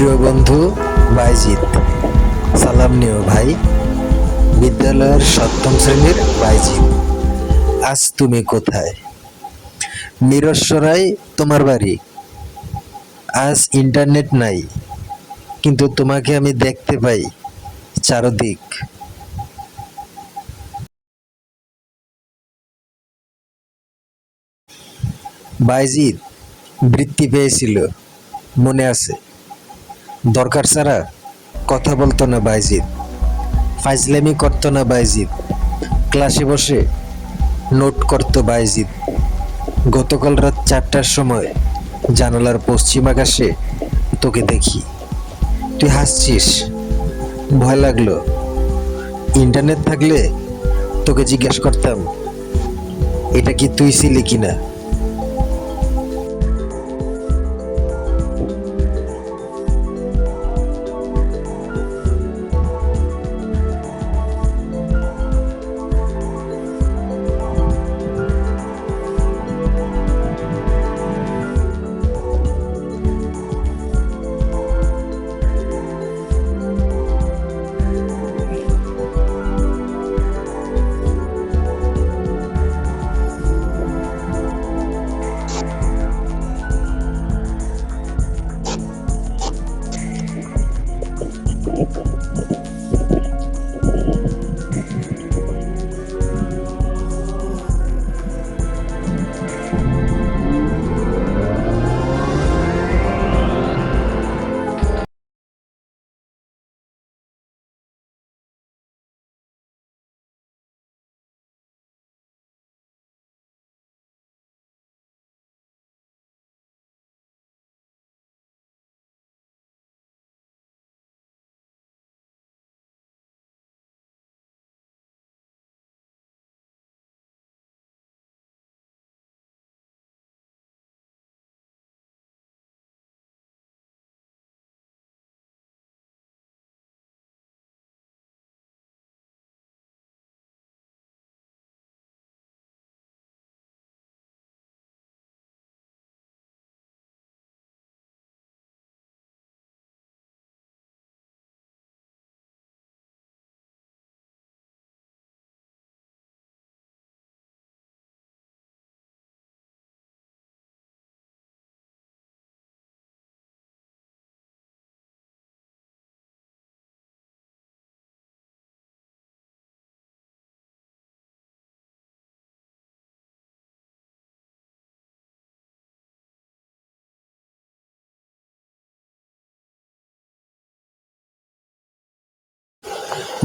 প্রিয় বন্ধু, বাইজিৎ। সালাম নিও ভাই। বিদ্যালয়ের সপ্তম শ্রেণির বাইজিৎ, আজ তুমি কোথায়? মিরস্বরাই তোমার বাড়ি। আজ ইন্টারনেট নাই, কিন্তু তোমাকে আমি দেখতে পাই, চারদিক। বাইজিৎ, বৃত্তি পেয়েছিল, মনে আছে? দরকার ছাড়া কথা বলতো না বাইজিৎ। ফাইজলামি করতো না বাইজিৎ। ক্লাসে বসে নোট করতো বাইজিৎ। গতকাল রাত চারটার সময় জানালার পশ্চিম আকাশে তোকে দেখি। তুই হাসছিস। ভয় লাগল। ইন্টারনেট থাকলে তোকে জিজ্ঞেস করতাম, এটা কি তুই ছিলি কিনা?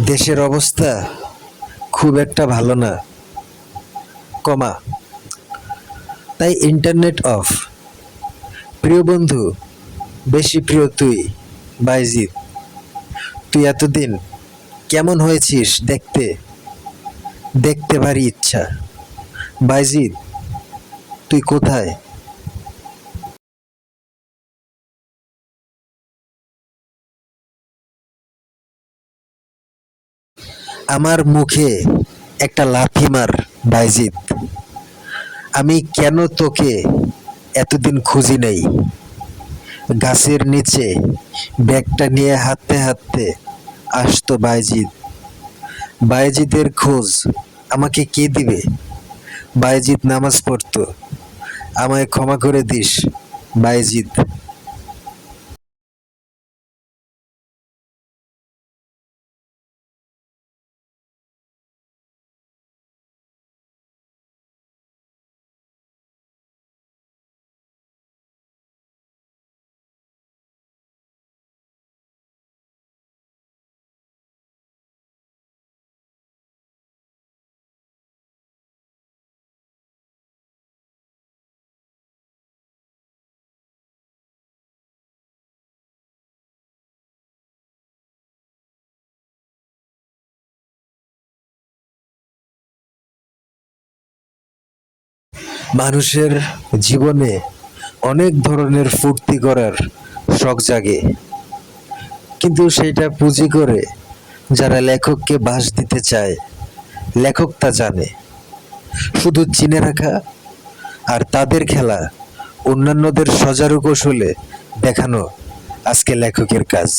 দেশের অবস্থা খুব একটা ভালো না। কমা, তাই ইন্টারনেট অফ প্রিয় বন্ধু, বেশি প্রিয় তুই, বাইজিৎ। তুই এতদিন কেমন হয়েছিস দেখতে? দেখতে ভারী ইচ্ছা। বাইজিৎ, তুই কোথায়? আমার মুখে একটা লাথি মার বাইজিৎ। আমি কেন তোকে এতদিন খুঁজি নাই? গাছের নিচে ব্যাগটা নিয়ে হাঁটতে হাঁটতে আসতো বাইজিৎ। বাইজিদের খোঁজ আমাকে কে দিবে? বাইজিৎ নামাজ পড়তো। আমায় ক্ষমা করে দিস, বাইজিৎ। মানুষের জীবনে অনেক ধরনের ফুর্তি করার শখ জাগে। কিন্তু সেটা পুঁজি করে যারা লেখককে বাস দিতে চায় লেখক তা জানে। শুধু চিনে রাখা আর তাদের খেলা অন্যান্যদের সজারু কৌশলে দেখানো আজকে লেখকের কাজ।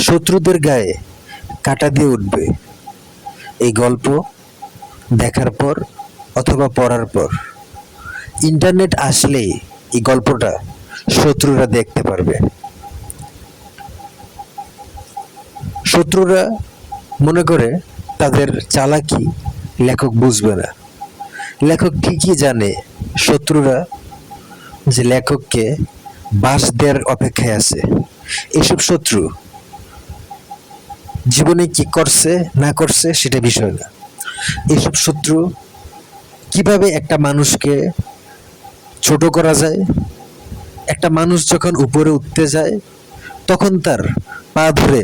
শত্রুদের গায়ে কাটা দিয়ে উঠবে। এই গল্প দেখার পর অথবা পড়ার পর। ইন্টারনেট আসলেই এই গল্পটা শত্রুরা দেখতে পারবে। শত্রুরা মনে করে তাদের চালাকি লেখক বুঝবে না। লেখক ঠিকই জানে? শত্রুরা যে লেখককে বাস দেওয়ার অপেক্ষায় আছে। এসব শত্রু জীবনে কি করছে, না করছে সেটা বিষয় না। এসব শত্রু কীভাবে একটা মানুষকে ছোট করা যায়। একটা মানুষ যখন উপরে উঠতে যায়, তখন তার পা ধরে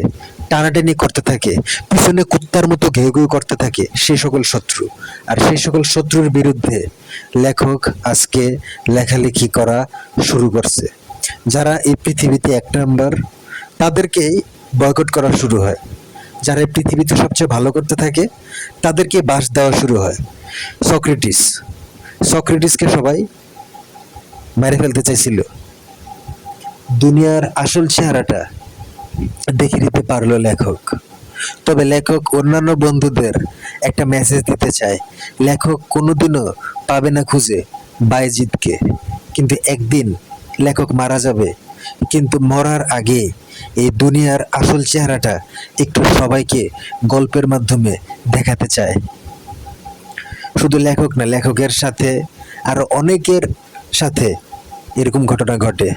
টানাটানি করতে থাকে, পিছনে কুত্তার মতো ঘেউ ঘেউ করতে থাকে সেই সকল শত্রু। আর সেই সকল শত্রুর বিরুদ্ধে লেখক আজকে লেখালেখি করা শুরু করছে। যারা এই পৃথিবীতে এক নাম্বার তাদেরকেই বয়কট করা শুরু হয়। যারা এই পৃথিবীতে সবচেয়ে ভালো করতে থাকে, তাদেরকে বাস দেওয়া শুরু হয়। সক্রেটিস। সক্রেটিসকে সবাই মেরে ফেলতে চাইছিল। দুনিয়ার আসল চেহারাটা দেখে দিতে পারল লেখক। তবে লেখক অন্যান্য বন্ধুদের একটা মেসেজ দিতে চায়, লেখক কোনোদিনও পাবে না খুঁজে বাইজিৎকে কিন্তু একদিন লেখক মারা যাবে। কিন্তু মরার আগে এই দুনিয়ার আসল চেহারাটা একটু সবাইকে গল্পের মাধ্যমে দেখাতে চায়। শুধু লেখক না, লেখকের সাথে আরও অনেকের সাথে এরকম ঘটনা ঘটে।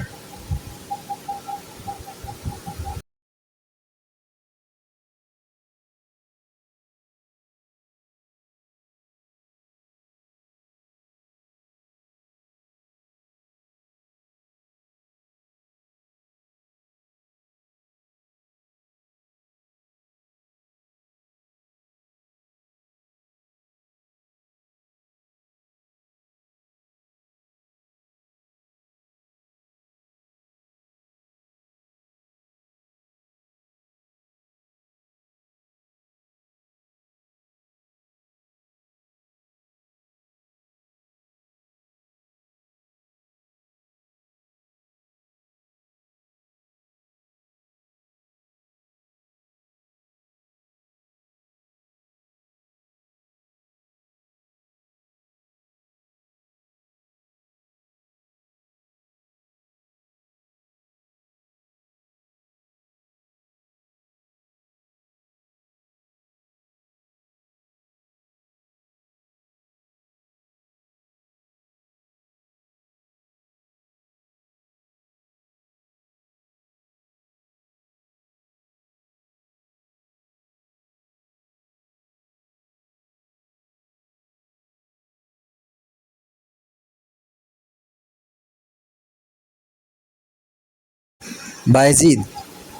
বাইজিদ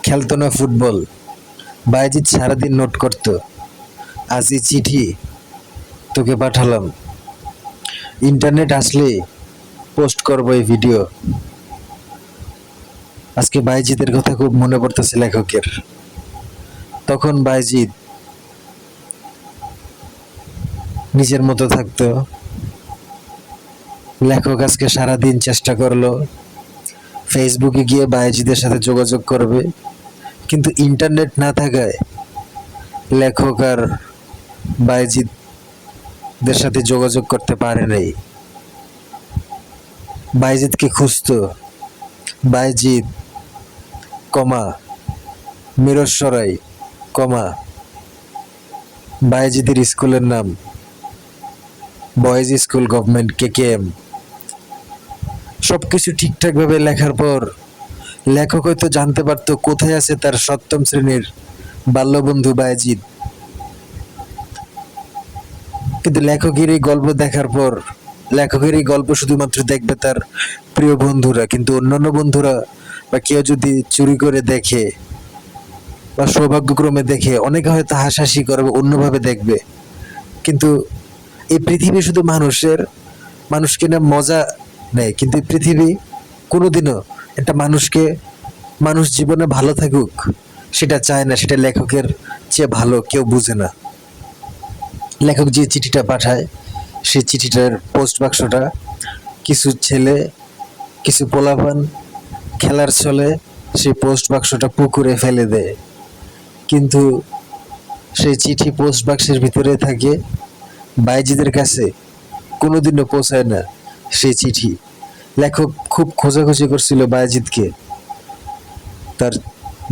খেলতো না ফুটবল। বাইজিদ সারাদিন নোট করত, আজ এই চিঠি তোকে পাঠালাম। ইন্টারনেট আসলে পোস্ট করব এই ভিডিও। আজকে বাইজিদের কথা খুব মনে পড়তেছে লেখকের। তখন বাইজিদ নিজের মতো থাকতো। লেখক আজকে সারাদিন চেষ্টা করল ফেসবুকে গিয়ে বায়েজিদের সাথে যোগাযোগ করবে। কিন্তু ইন্টারনেট না থাকায় লেখক আর বাইজিদদের সাথে যোগাযোগ করতে পারে নাই। বাইজিদকে খুঁজত? বাইজিদ কমা, মিরসরাই, কমা বাইজিদের স্কুলের নাম, boys school government, K K M. সবকিছু ঠিকঠাক ভাবে লেখার পর লেখক হয়তো জানতে পারতো কোথায় আছে তার সপ্তম শ্রেণির বাল্যবন্ধু বায়াজিদ। কিন্তু লেখকের এই গল্প দেখার পর, লেখকের এই গল্প শুধুমাত্র দেখবে তার প্রিয় বন্ধুরা, কিন্তু অন্যান্য বন্ধুরা বা কেউ যদি চুরি করে দেখে বা সৌভাগ্যক্রমে দেখে, অনেকে হয়তো হাসাহাসি করবে, অন্যভাবে দেখবে। কিন্তু এই পৃথিবী শুধু মানুষের, মানুষকে না মজা নেয় কিন্তু পৃথিবী কোনোদিনও একটা মানুষকে, মানুষ জীবনে ভালো থাকুক, সেটা চায় না, সেটা লেখকের চেয়ে ভালো, কেউ বুঝে না। লেখক যে চিঠিটা পাঠায়, সেই চিঠিটার পোস্ট বাক্সটা কিছু ছেলে, কিছু পোলাপান খেলার ছলে সেই পোস্ট বাক্সটা পুকুরে ফেলে দেয়। কিন্তু সেই চিঠি পোস্ট বাক্সের ভিতরে থাকে, বাইজিদের কাছে কোনোদিনও পৌঁছায় না। সেই চিঠি। লেখক খুব খোঁজাখুঁজি করছিল বাইজিদকে তার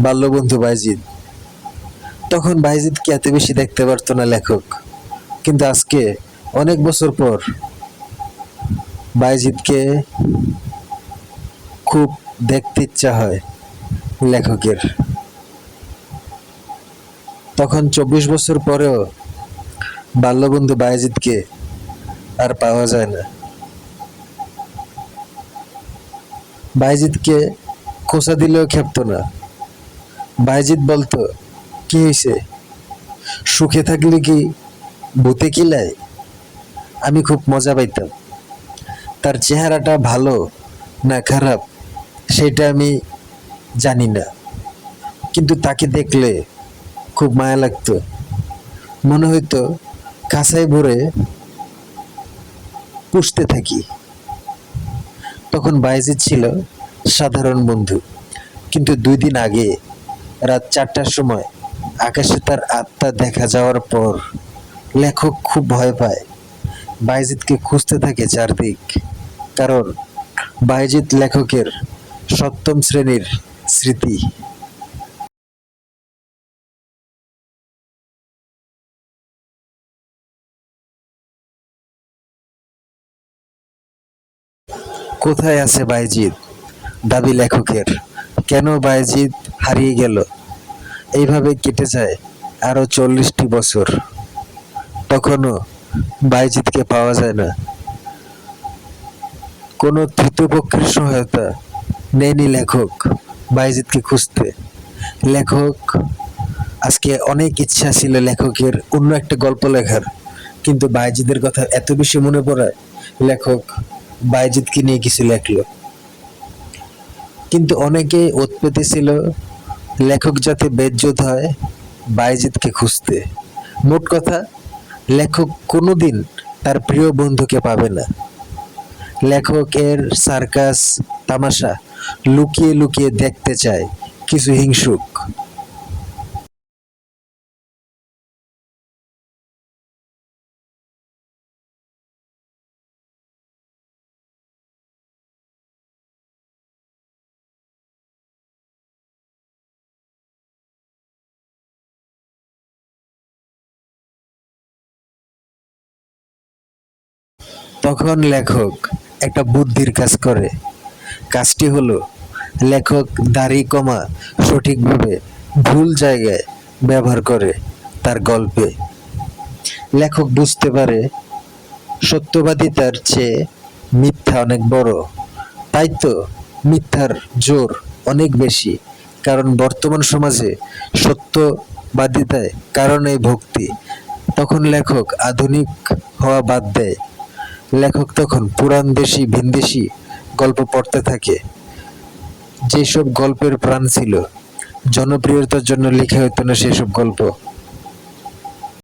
বাল্যবন্ধু বাইজিদ তখন বাইজিদকে এত বেশি দেখতে পারতো না লেখক, কিন্তু আজকে অনেক বছর পর বাইজিদকে খুব দেখতে ইচ্ছা হয় লেখকের। তখন চব্বিশ বছর পরেও বাল্যবন্ধু বায়েজিৎকে আর পাওয়া যায় না। বাইজিৎকে খোসা দিলেও খেপত না। বাইজিৎ বলতো, কি হয়েছে সুখে থাকলে কি ভূতে কিলায় আমি খুব মজা পাইতাম। তার চেহারাটা ভালো না খারাপ সেটা আমি জানি না। কিন্তু তাকে দেখলে খুব মায়া লাগতো। মনে হইতো কাঁসাই ভরে পুষতে থাকি। তখন বায়েজিদ ছিল সাধারণ বন্ধু। কিন্তু দুই দিন আগে, রাত চারটার সময়, আকাশে তার আত্মা দেখা যাওয়ার পর লেখক খুব ভয় পায়। বাইজিৎকে খুঁজতে থাকে চারদিক, কারণ বাইজিৎ লেখকের সপ্তম শ্রেণির স্মৃতি। কোথায় আছে বাইজিদ দাবি লেখকের। কেন বাইজিদ হারিয়ে গেল? এইভাবে কেটে যায় আরও চল্লিশটি বছর। তখনও বাইজিদকে পাওয়া যায় না। কোনো তৃতীয়পক্ষের সহায়তা নেয়নি লেখক বাইজিদকে খুঁজতে। লেখক, আজকে অনেক ইচ্ছা ছিল লেখকের অন্য একটা গল্প লেখার, কিন্তু বাইজিদের কথা এত বেশি মনে পড়ায় লেখক বাইজিৎকে নিয়ে কিছু লেখলো কিন্তু অনেকেই ওত পেতেছিল, লেখক যাতে বেজ্জত হয় বাইজিৎকে খুঁজতে। মোট কথা, লেখক কোনোদিন তার প্রিয় বন্ধুকে পাবে না। লেখকের সার্কাস, তামাশা লুকিয়ে লুকিয়ে দেখতে চায় কিছু হিংসুক। তখন লেখক একটা বুদ্ধির কাজ করে। কাজটি হলো, লেখক দাড়ি কমা সঠিকভাবে ভুল জায়গায় ব্যবহার করে তার গল্পে। লেখক বুঝতে পারে সত্যবাদিতার চেয়ে মিথ্যা অনেক বড়। তাই তো মিথ্যার জোর অনেক বেশি, কারণ বর্তমান সমাজে সত্যবাদিতায় কারণে ভক্তি। তখন লেখক আধুনিক হওয়া বাদ দেয় লেখক তখন পুরাণ দেশি ভিনদেশি গল্প পড়তে থাকে। যেসব গল্পের প্রাণ ছিল, জনপ্রিয়তার জন্য লেখা হতো না সেসব গল্প।